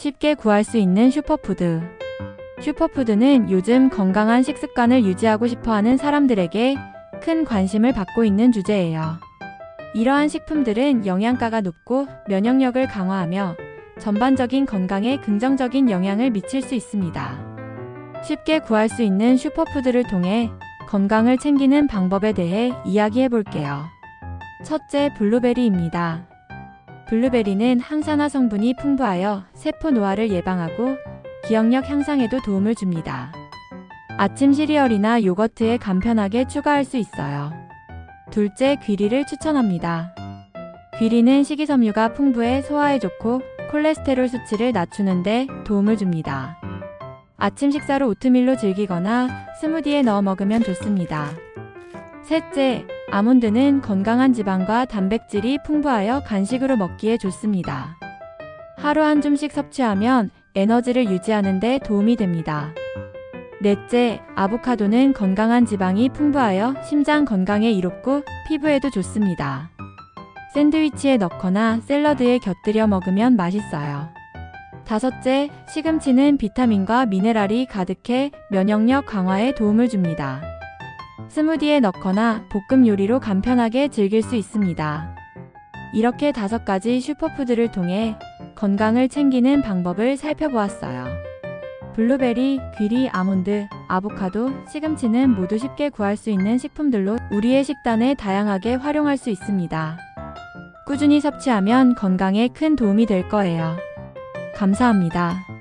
쉽게 구할 수 있는 슈퍼푸드. 슈퍼푸드는 요즘 건강한 식습관을 유지하고 싶어 하는 사람들에게 큰 관심을 받고 있는 주제예요. 이러한 식품들은 영양가가 높고 면역력을 강화하며 전반적인 건강에 긍정적인 영향을 미칠 수 있습니다. 쉽게 구할 수 있는 슈퍼푸드를 통해 건강을 챙기는 방법에 대해 이야기해 볼게요. 첫째, 블루베리입니다. 블루베리는 항산화 성분이 풍부하여 세포 노화를 예방하고 기억력 향상에도 도움을 줍니다. 아침 시리얼이나 요거트에 간편하게 추가할 수 있어요. 둘째, 귀리를 추천합니다. 귀리는 식이섬유가 풍부해 소화에 좋고 콜레스테롤 수치를 낮추는 데 도움을 줍니다. 아침 식사로 오트밀로 즐기거나 스무디에 넣어 먹으면 좋습니다. 셋째, 아몬드는 건강한 지방과 단백질이 풍부하여 간식으로 먹기에 좋습니다. 하루 한 줌씩 섭취하면 에너지를 유지하는 데 도움이 됩니다. 넷째, 아보카도는 건강한 지방이 풍부하여 심장 건강에 이롭고 피부에도 좋습니다. 샌드위치에 넣거나 샐러드에 곁들여 먹으면 맛있어요. 다섯째, 시금치는 비타민과 미네랄이 가득해 면역력 강화에 도움을 줍니다. 스무디에 넣거나 볶음 요리로 간편하게 즐길 수 있습니다. 이렇게 다섯 가지 슈퍼푸드를 통해 건강을 챙기는 방법을 살펴보았어요. 블루베리, 귀리, 아몬드, 아보카도, 시금치는 모두 쉽게 구할 수 있는 식품들로 우리의 식단에 다양하게 활용할 수 있습니다. 꾸준히 섭취하면 건강에 큰 도움이 될 거예요. 감사합니다.